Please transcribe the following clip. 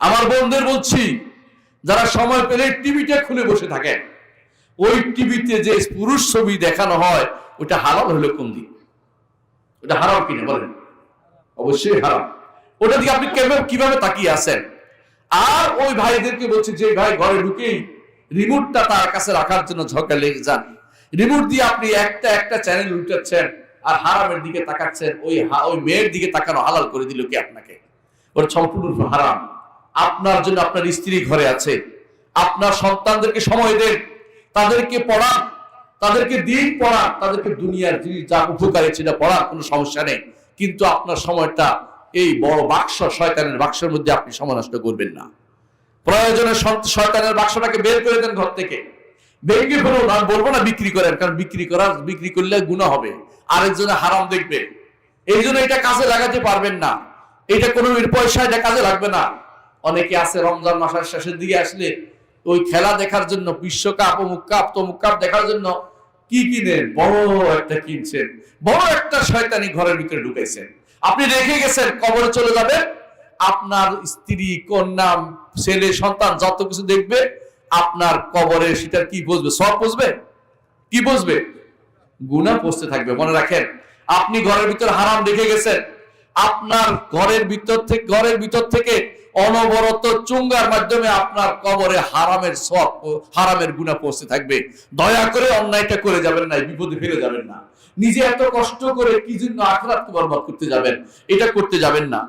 আমার বোনদের বলছি, যারা সময় পেলে টিভিটা খুলে বসে থাকেন ওই টিভিতে যে পুরুষ ছবি দেখানো হয়, ওটা হারাম হলো কোন দিক? ওটা হারাম কিনা বলেন? অবশ্যই হারাম। ওটা দিকে আপনি কীভাবে তাকিয়ে আছেন? আর ওই ভাইদেরকে বলছি, যে ভাই ঘরে ঢুকেই রিমোটটা তার কাছে রাখার জন্য ঝগড়া লেগে যান। রিমোট দিয়ে আপনি একটা একটা চ্যানেল উল্টাচ্ছেন, আর হারামের দিকে তাকাচ্ছেন, ওই ওই মেয়ের দিকে তাকানো হালাল করে দিল কি আপনাকে? ওর সম্পূর্ণ হারাম। আপনার জন্য আপনার স্ত্রী ঘরে আছে। আপনার সন্তানদেরকে সময় দেন। তাদেরকে পড়ান। তাদেরকে দিন পড়ান। তাদেরকে দুনিয়ার জিনিস যা উপকারী সেটা পড়ার কোনো সমস্যা নেই। কিন্তু আপনার সময়টা এই বড় বাক্স শয়তানের বাক্সের মধ্যে আপনি সময় নষ্ট করবেন না। প্রয়োজনে শয়তানের বাক্সটাকে বের করে দেন ঘর থেকে। ভেঙে ফেলুন। আমি বলব না বিক্রি করেন, কারণ বিক্রি করা, বিক্রি করলে গুণা হবে। আরেকজনে হারাম দেখবে। এই জন্য এটা কাজে লাগাতে পারবেন না। এটা কোনো পয়সা, এটা কাজে লাগবে না। অনেকে আছে রমজান মাসের শেষের দিকে আসলে ওই খেলা দেখার জন্য, বিশ্বকাপ অমুক কাপ তমুক কাপ দেখার জন্য কি কিনেন বড় একটা কিনছেন। বড় একটা শয়তানি ঘরের ভিতরে ঢুকেছেন। আপনি রেখে গেছেন, কবরে চলে যাবেন। আপনার স্ত্রী, কন্যা, ছেলে, সন্তান যত কিছু দেখবে, আপনার কবরে সেটার কি বুঝবে সব বুঝবে কি বুঝবে গুণা পৌঁছতে থাকবে, মনে রাখেন। আপনি ঘরের ভিতর হারাম রেখে গেছেন। আপনার ঘরের ভিতর থেকে ঘরের ভিতর থেকে অনবরত চুঙ্গার মাধ্যমে আপনার কবরে হারামের সব হারামের গুণা পৌঁছে থাকবে। দয়া করে অন্যায়টা করে যাবেন না বিপদে ফিরে যাবেন না। নিজে এত কষ্ট করে কি জন্য আখরাতকে বরবাদ করতে যাবেন? এটা করতে যাবেন না।